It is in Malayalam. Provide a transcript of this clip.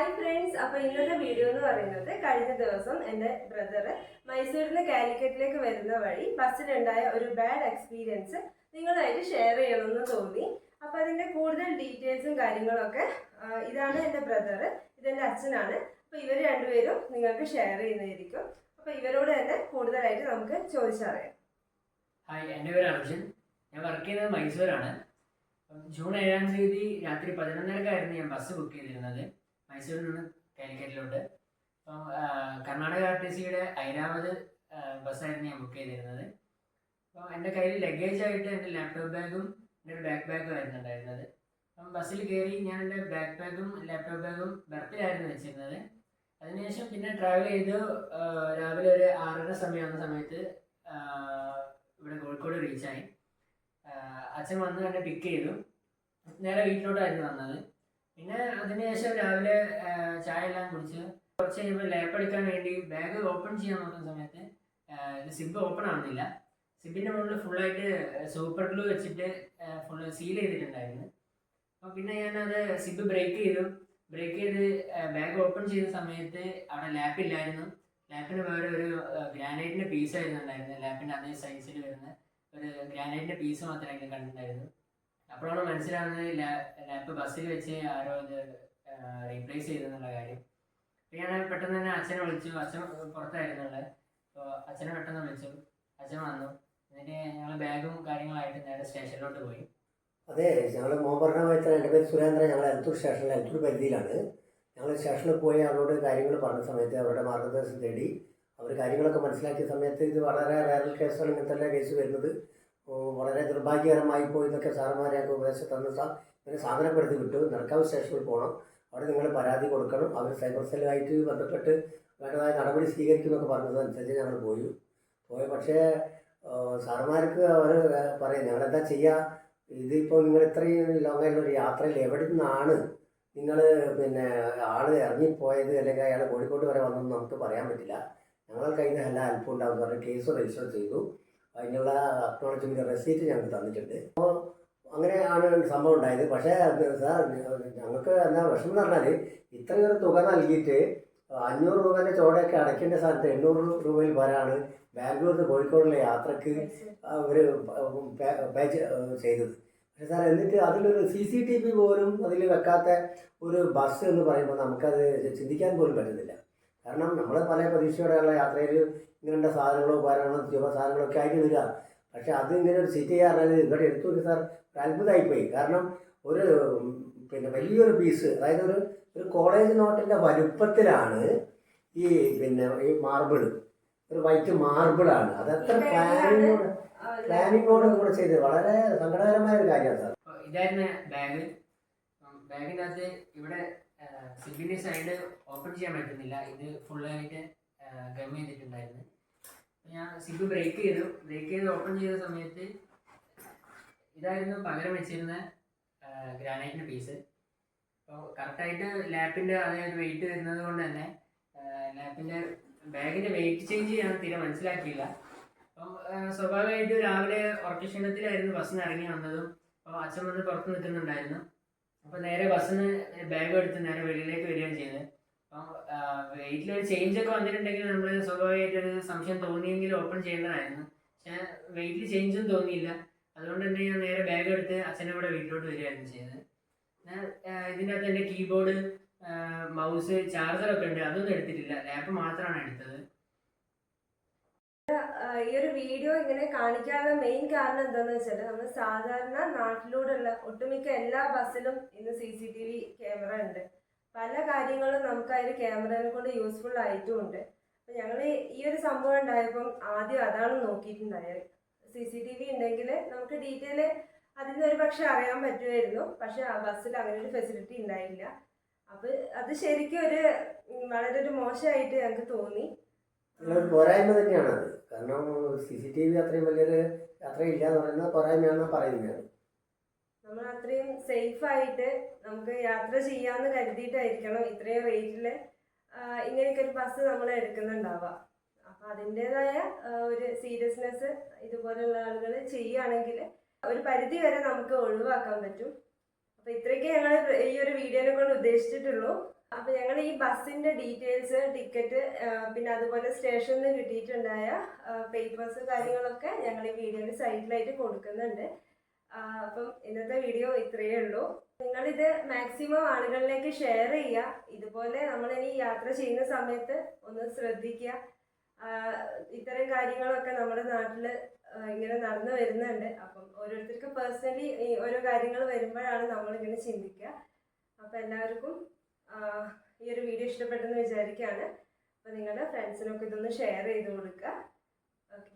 ഹായ് ഫ്രണ്ട്സ് അപ്പൊ ഇന്നത്തെ വീഡിയോ എന്ന് പറയുന്നത് കഴിഞ്ഞ ദിവസം എന്റെ ബ്രദർ മൈസൂരിൽ നിന്ന് കാലിക്കറ്റിലേക്ക് വരുന്ന വഴി ബസ്സിലുണ്ടായ ഒരു ബാഡ് എക്സ്പീരിയൻസ് നിങ്ങളായിട്ട് ഷെയർ ചെയ്യണമെന്ന് തോന്നി. അപ്പൊ അതിന്റെ കൂടുതൽ ഡീറ്റെയിൽസും കാര്യങ്ങളൊക്കെ ഇതാണ് എന്റെ ബ്രദർ ഇതെന്റെ അച്ഛനാണ്. അപ്പൊ ഇവർ രണ്ടുപേരും നിങ്ങൾക്ക് ഷെയർ ചെയ്യുന്നതായിരിക്കും. അപ്പൊ ഇവരോട് തന്നെ കൂടുതലായിട്ട് നമുക്ക് ചോദിച്ചറിയാം. ഹായ് എന്റെ പേര് അർജുൻ. ഞാൻ വർക്ക് ചെയ്യുന്നത് മൈസൂരാണ്. ജൂൺ ഏഴാം തീയതി രാത്രി പതിനൊന്നരക്കായിരുന്നു ഞാൻ ബസ് ബുക്ക് ചെയ്തിരുന്നത്. മൈസൂരിൽ നിന്ന് കാലിക്കറ്റിലോട്ട് അപ്പം കർണാടക ആർ ടി സിയുടെ ഐരാവത് ബസ്സായിരുന്നു ഞാൻ ബുക്ക് ചെയ്തിരുന്നത്. അപ്പം എന്റെ കയ്യിൽ ലഗേജ് ആയിട്ട് എന്റെ ലാപ്ടോപ്പ് ബാഗും എന്റെ ഒരു ബാക്ക് ബാഗും ആയിരുന്നു ഉണ്ടായിരുന്നത്. അപ്പം ബസ്സിൽ കയറി ഞാൻ എന്റെ ബാക്ക് ബാഗും ലാപ്ടോപ്പ് ബാഗും ബർത്തിലായിരുന്നു വെച്ചിരുന്നത്. അതിനുശേഷം പിന്നെ ട്രാവൽ ചെയ്ത്. രാവിലെ ഒരു ആറര സമയമാകുന്ന സമയത്ത് ഇവിടെ കോഴിക്കോട് റീച്ചായി അച്ഛൻ വന്ന് എന്നെ പിക്ക് ചെയ്തു. നേരെ വീട്ടിലോട്ടായിരുന്നു വന്നത്. പിന്നെ അതിനുശേഷം രാവിലെ ചായ എല്ലാം കുടിച്ച് കുറച്ച് കഴിയുമ്പോൾ എടുക്കാൻ വേണ്ടി ബാഗ് ഓപ്പൺ ചെയ്യാൻ നോക്കുന്ന സമയത്ത് ഇത് സിബ് ഓപ്പൺ ആവുന്നില്ല. സിബിന്റെ മുകളിൽ ഫുള്ളായിട്ട് സൂപ്പർ ഗ്ലൂ വെച്ചിട്ട് ഫുള്ള് സീൽ ചെയ്തിട്ടുണ്ടായിരുന്നു. അപ്പോൾ പിന്നെ ഞാനത് സിബ് ബ്രേക്ക് ചെയ്തു. ബ്രേക്ക് ചെയ്ത് ബാഗ് ഓപ്പൺ ചെയ്ത സമയത്ത് അവിടെ ലാപ്പ് ഇല്ലായിരുന്നു. ലാപ്പിന് വേറെ ഒരു ഗ്രാനൈറ്റിന്റെ പീസ് ആയിരുന്നു ഉണ്ടായിരുന്നത്. ലാപ്പിന്റെ അതേ സൈസിൽ വരുന്ന ഒരു ഗ്രാനൈറ്റിന്റെ പീസ് മാത്രമേ അതിൽ കണ്ടിട്ടുണ്ടായിരുന്നു. അപ്പോഴാണ് മനസ്സിലാവുന്നത് ലാപ്പ് ബസ്സിൽ വെച്ച് ആരോ അത് റീപ്ലേസ് ചെയ്തെന്നുള്ള കാര്യം. ഞാൻ പെട്ടെന്ന് തന്നെ അച്ഛനെ വിളിച്ചു. അച്ഛൻ പുറത്തായിരുന്നുള്ളത് അപ്പോൾ അച്ഛനെ പെട്ടെന്ന് വിളിച്ചു. അച്ഛൻ വന്നു. എന്നിട്ട് ഞങ്ങൾ ബാഗും കാര്യങ്ങളായിട്ട് നേരെ സ്റ്റേഷനിലോട്ട് പോയി. അതെ ഞങ്ങൾ മോൻ പറഞ്ഞ വെച്ചാൽ എന്റെ പേര് സുരേന്ദ്രൻ. ഞങ്ങൾ എലത്തൂർ സ്റ്റേഷനിൽ എലത്തൂർ പരിധിയിലാണ്. ഞങ്ങൾ സ്റ്റേഷനിൽ പോയി അവരോട് കാര്യങ്ങൾ പറഞ്ഞ സമയത്ത് അവരുടെ മാർഗനിർദ്ദേശം തേടി അവർ കാര്യങ്ങളൊക്കെ മനസ്സിലാക്കിയ സമയത്ത് ഇത് വളരെ വൈറൽ കേസുകൾ ഇങ്ങനത്തെ കേസ് വരുന്നത്. വളരെ നിർഭാഗ്യകരമായി പോയി എന്നൊക്കെ സാറന്മാരെയൊക്കെ ഉപദേശം തന്ന സാർ സാധനപ്പെടുത്തി വിട്ടു. നടക്കാവ് സ്റ്റേഷനിൽ പോകണം അവിടെ നിങ്ങൾ പരാതി കൊടുക്കണം. അവർ സൈബർ സെല്ലുമായിട്ട് ബന്ധപ്പെട്ട് വേണ്ടതായ നടപടി സ്വീകരിക്കുമെന്നൊക്കെ പറഞ്ഞതനുസരിച്ച് ഞങ്ങൾ പോയി. പോയ. പക്ഷേ സാറന്മാർക്ക് അവർ പറയും ഞങ്ങളെന്താ ചെയ്യുക ഇതിപ്പോൾ നിങ്ങൾ ഇത്രയും ലോങ് ഒരു യാത്രയിൽ എവിടെ നിന്നാണ് നിങ്ങൾ പിന്നെ ആൾ ഇറങ്ങിപ്പോയത്? അല്ലെങ്കിൽ അയാൾ കോഴിക്കോട് വരെ വന്നെന്ന് നമുക്ക് പറയാൻ പറ്റില്ല. ഞങ്ങൾ കഴിഞ്ഞ എല്ലാ ഹെൽപ്പ് ഉണ്ടാകും പറഞ്ഞ് കേസ് രജിസ്റ്റർ ചെയ്തു. അതിനുള്ള അക്നോളജ്മെന്റ് റെസീറ്റ് ഞങ്ങൾക്ക് തന്നിട്ടുണ്ട്. അപ്പോൾ അങ്ങനെയാണ് സംഭവം ഉണ്ടായത്. പക്ഷേ സാർ ഞങ്ങൾക്ക് എന്താ വിഷമം എന്ന് പറഞ്ഞാൽ ഇത്രയൊരു തുക നൽകിയിട്ട് അഞ്ഞൂറ് രൂപേന്റെ ചോടയൊക്കെ അടയ്ക്കേണ്ട സ്ഥലത്ത് എണ്ണൂറ് രൂപയിൽ വരാണ് ബാംഗ്ലൂർ നിന്ന് കോഴിക്കോടുള്ള യാത്രയ്ക്ക് അവർ പേ ചെയ്തത്. പക്ഷേ സാർ എന്നിട്ട് അതിലൊരു സി സി ടി വി പോലും അതിൽ വെക്കാത്ത ഒരു ബസ് എന്ന് പറയുമ്പോൾ നമുക്കത് ചിന്തിക്കാൻ പോലും പറ്റുന്നില്ല. കാരണം നമ്മൾ പല പ്രതീക്ഷയോടെയുള്ള യാത്രയിൽ ഇങ്ങനെയുള്ള സാധനങ്ങളോ ഉപകരണങ്ങളോ ജീവ സാധനങ്ങളൊക്കെ ആയിട്ട് വരിക. പക്ഷേ അത് ഇങ്ങനെ ഒരു സിറ്റി പറഞ്ഞാൽ ഇങ്ങോട്ട് എടുത്തു നോക്കി സാർ ഒരു അത്ഭുതമായിപ്പോയി കാരണം ഒരു പിന്നെ വലിയൊരു പീസ് അതായത് ഒരു ഒരു കോളേജ് നോട്ടിന്റെ വലുപ്പത്തിലാണ് ഈ പിന്നെ ഈ മാർബിൾ ഒരു വൈറ്റ് മാർബിളാണ് അതത്ര പ്ലാനിങ്ങോട് പ്ലാനിങ്ങോട് കൂടെ ചെയ്തത്. വളരെ സങ്കടകരമായ ഒരു കാര്യമാണ് സാർ ഇതായിരുന്നു ബാഗ് ബാഗിനകത്ത് ഇവിടെ സിബിന്റെ സൈഡ് ഓപ്പൺ ചെയ്യാൻ പറ്റുന്നില്ല. ഇത് ഫുള്ളായിട്ട് ഗം ചെയ്തിട്ടുണ്ടായിരുന്നു. ഞാൻ സിബ് ബ്രേക്ക് ചെയ്തു. ബ്രേക്ക് ചെയ്ത് ഓപ്പൺ ചെയ്ത സമയത്ത് ഇതായിരുന്നു പകരം വെച്ചിരുന്ന ഗ്രാനൈറ്റിന്റെ പീസ് അപ്പോൾ കറക്റ്റായിട്ട് ലാപ്പിന്റെ അതായത് വെയിറ്റ് വരുന്നത് കൊണ്ട് തന്നെ ലാപ്പിന്റെ ബാഗിന്റെ വെയിറ്റ് ചേഞ്ച് ചെയ്യാൻ തീരെ മനസ്സിലാക്കിയില്ല. അപ്പം സ്വാഭാവികമായിട്ടും സ്വാഭാവികമായിട്ട് രാവിലെ ഉറക്കക്ഷീണത്തിലായിരുന്നു ബസ്സിന് ഇറങ്ങി വന്നതും അപ്പോൾ അച്ഛൻ വന്ന് പുറത്ത് നിൽക്കുന്നുണ്ടായിരുന്നു. അപ്പോൾ നേരെ ബസ്സിന് ബാഗ് എടുത്ത് നേരെ വെളിയിലേക്ക് വരികയാണ് ചെയ്തത് അപ്പം വെയിറ്റിലൊരു ചേഞ്ച് ഒക്കെ വന്നിട്ടുണ്ടെങ്കിൽ നമ്മൾ സ്വാഭാവികമായിട്ട് ഒരു സംശയം തോന്നിയെങ്കിൽ ഓപ്പൺ ചെയ്യേണ്ടതായിരുന്നു. പക്ഷേ വെയിറ്റിൽ ചേഞ്ചും തോന്നിയില്ല. അതുകൊണ്ട് തന്നെ ഞാൻ നേരെ ബാഗ് എടുത്ത് അച്ഛനെ കൂടെ വീട്ടിലോട്ട് വരികയായിരുന്നു ചെയ്തത് ഇതിന്റെ അകത്ത് എന്റെ കീബോർഡ് മൗസ് ചാർജറൊക്കെ ഉണ്ട്. അതൊന്നും എടുത്തിട്ടില്ല. ലാപ്പ് മാത്രമാണ് എടുത്തത്. ഈ ഒരു വീഡിയോ ഇങ്ങനെ കാണിക്കാനുള്ള മെയിൻ കാരണം എന്താണെന്ന് വെച്ചാൽ നമ്മൾ സാധാരണ നാട്ടിലൂടെയുള്ള ഒട്ടുമിക്ക എല്ലാ ബസ്സിലും ഇന്ന് C C T V camera ഉണ്ട്. പല കാര്യങ്ങളും നമുക്ക് ആ ഒരു ക്യാമറയെ കൊണ്ട് യൂസ്ഫുൾ ആയിട്ടും ഉണ്ട് അപ്പം ഞങ്ങൾ ഈ ഒരു സംഭവം ഉണ്ടായപ്പം ആദ്യം അതാണ് നോക്കിയിട്ടുണ്ടായത്. സി സി ടി വി ഉണ്ടെങ്കിൽ നമുക്ക് ഡീറ്റെയിൽ അതിൽ നിന്ന് ഒരു പക്ഷെ അറിയാൻ പറ്റുമായിരുന്നു. പക്ഷെ ആ ബസ്സിൽ അങ്ങനെ ഒരു ഫെസിലിറ്റി ഉണ്ടായില്ല. അപ്പോൾ അത് ശരിക്കും ഒരു വളരെ ഒരു മോശമായിട്ട് ഞങ്ങൾക്ക് തോന്നി. പോരായ്മ തന്നെയാണ് അത് കാരണം സി സി ടി വി അത്രയും വലിയൊരു യാത്രയില്ല എന്ന് പറയുന്നത് പോരായ്മയാണ് പറയുന്നത് നമ്മൾ അത്രയും സേഫ് ആയിട്ട് നമുക്ക് യാത്ര ചെയ്യാന്ന് കരുതിയിട്ടായിരിക്കണം ഇത്രയും റേറ്റിൽ ഇങ്ങനെയൊക്കെ ഒരു ബസ് നമ്മൾ എടുക്കുന്നുണ്ടാവുക. അപ്പം അതിന്റെതായ ഒരു സീരിയസ്നെസ് ഇതുപോലുള്ള ആളുകൾ ചെയ്യുകയാണെങ്കിൽ ഒരു പരിധി വരെ നമുക്ക് ഒഴിവാക്കാൻ പറ്റും. അപ്പം ഇത്രയൊക്കെ ഞങ്ങൾ ഈ ഒരു വീഡിയോനെ കൊണ്ട് ഉദ്ദേശിച്ചിട്ടുള്ളൂ. അപ്പൊ ഞങ്ങൾ ഈ ബസ്സിന്റെ ഡീറ്റെയിൽസ് ടിക്കറ്റ് പിന്നെ അതുപോലെ സ്റ്റേഷനിൽ കിട്ടിയിട്ടുണ്ടായ പേപ്പേഴ്സ് കാര്യങ്ങളൊക്കെ ഞങ്ങൾ ഈ വീഡിയോയിൽ സൈഡിലായിട്ട് കൊടുക്കുന്നുണ്ട്. അപ്പം ഇന്നത്തെ വീഡിയോ ഇത്രയേ ഉള്ളൂ. നിങ്ങളിത് മാക്സിമം ആളുകളിലേക്ക് ഷെയർ ചെയ്യുക. ഇതുപോലെ നമ്മൾ ഇനി യാത്ര ചെയ്യുന്ന സമയത്ത് ഒന്ന് ശ്രദ്ധിക്കുക. ഇത്തരം കാര്യങ്ങളൊക്കെ നമ്മുടെ നാട്ടിൽ ഇങ്ങനെ നടന്നു വരുന്നുണ്ട്. അപ്പം ഓരോരുത്തർക്ക് പേഴ്സണലി ഓരോ കാര്യങ്ങൾ വരുമ്പോഴാണ് നമ്മളിങ്ങനെ ചിന്തിക്കുക. അപ്പം എല്ലാവർക്കും ഈ ഒരു വീഡിയോ ഇഷ്ടപ്പെട്ടെന്ന് വിചാരിക്കുകയാണ് അപ്പോൾ നിങ്ങളുടെ ഫ്രണ്ട്സിനൊക്കെ ഇതൊന്ന് ഷെയർ ചെയ്ത് കൊടുക്കുക ഓക്കെ